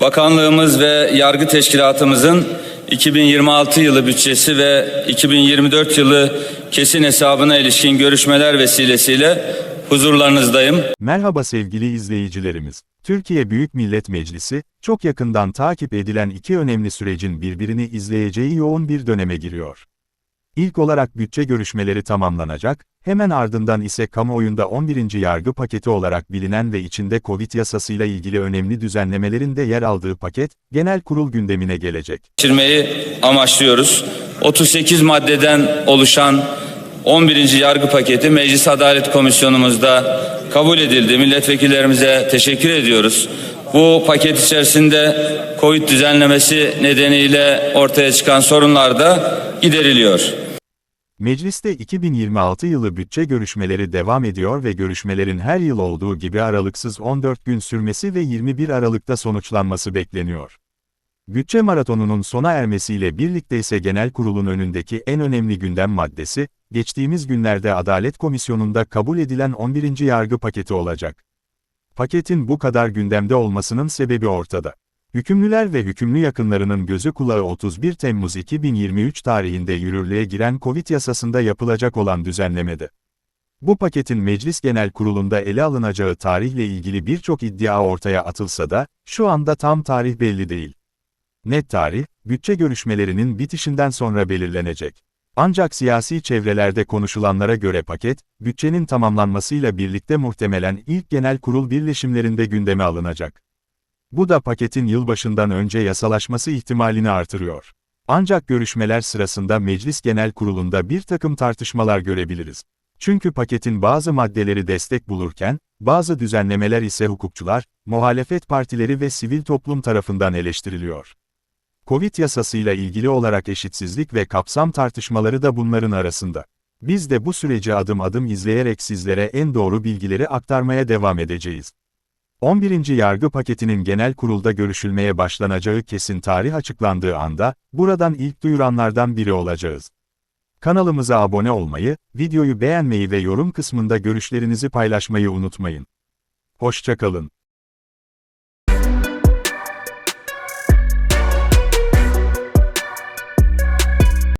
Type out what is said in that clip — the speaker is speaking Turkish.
Bakanlığımız ve yargı teşkilatımızın 2026 yılı bütçesi ve 2024 yılı kesin hesabına ilişkin görüşmeler vesilesiyle huzurlarınızdayım. Merhaba sevgili izleyicilerimiz. Türkiye Büyük Millet Meclisi, çok yakından takip edilen iki önemli sürecin birbirini izleyeceği yoğun bir döneme giriyor. İlk olarak bütçe görüşmeleri tamamlanacak, hemen ardından ise kamuoyunda 11. yargı paketi olarak bilinen ve içinde Covid yasasıyla ilgili önemli düzenlemelerin de yer aldığı paket, genel kurul gündemine gelecek. geçirmeyi amaçlıyoruz. 38 maddeden oluşan 11. yargı paketi Meclis Adalet Komisyonumuzda kabul edildi. Milletvekillerimize teşekkür ediyoruz. Bu paket içerisinde Covid düzenlemesi nedeniyle ortaya çıkan sorunlar da gideriliyor. Mecliste 2026 yılı bütçe görüşmeleri devam ediyor ve görüşmelerin her yıl olduğu gibi aralıksız 14 gün sürmesi ve 21 Aralık'ta sonuçlanması bekleniyor. Bütçe maratonunun sona ermesiyle birlikte ise genel kurulun önündeki en önemli gündem maddesi, geçtiğimiz günlerde Adalet Komisyonu'nda kabul edilen 11. yargı paketi olacak. Paketin bu kadar gündemde olmasının sebebi ortada. Hükümlüler ve hükümlü yakınlarının gözü kulağı 31 Temmuz 2023 tarihinde yürürlüğe giren Covid yasasında yapılacak olan düzenlemede. Bu paketin Meclis Genel Kurulu'nda ele alınacağı tarihle ilgili birçok iddia ortaya atılsa da, şu anda tam tarih belli değil. Net tarih, bütçe görüşmelerinin bitişinden sonra belirlenecek. Ancak siyasi çevrelerde konuşulanlara göre paket, bütçenin tamamlanmasıyla birlikte muhtemelen ilk genel kurul birleşimlerinde gündeme alınacak. Bu da paketin yılbaşından önce yasalaşması ihtimalini artırıyor. Ancak görüşmeler sırasında Meclis Genel Kurulu'nda bir takım tartışmalar görebiliriz. Çünkü paketin bazı maddeleri destek bulurken, bazı düzenlemeler ise hukukçular, muhalefet partileri ve sivil toplum tarafından eleştiriliyor. Covid yasasıyla ilgili olarak eşitsizlik ve kapsam tartışmaları da bunların arasında. Biz de bu süreci adım adım izleyerek sizlere en doğru bilgileri aktarmaya devam edeceğiz. 11. yargı paketinin genel kurulda görüşülmeye başlanacağı kesin tarih açıklandığı anda, buradan ilk duyuranlardan biri olacağız. Kanalımıza abone olmayı, videoyu beğenmeyi ve yorum kısmında görüşlerinizi paylaşmayı unutmayın. Hoşçakalın.